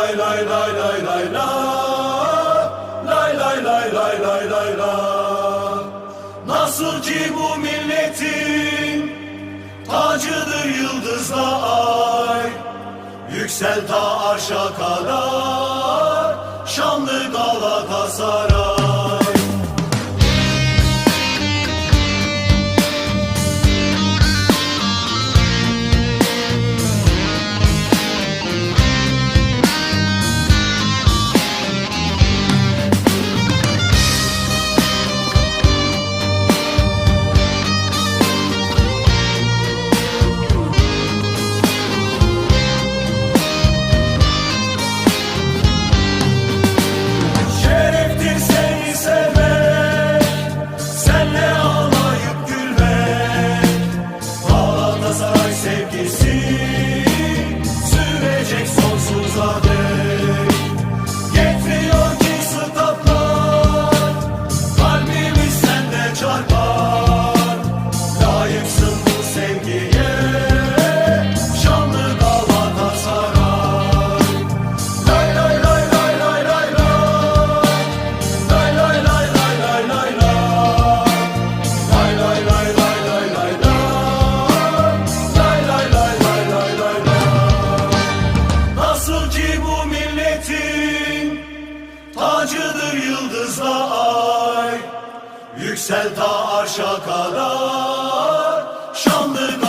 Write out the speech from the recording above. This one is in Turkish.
Lay lay lay lay lay lay lay. Lay lay lay lay lay lay. Nasıl bu milletin tacıdır yıldızla ay. Yüksel ta arşa kadar şanlı Galatasaray. Milletin tacıdır yıldızla ay. Yüksel ta arşa kadar şanlı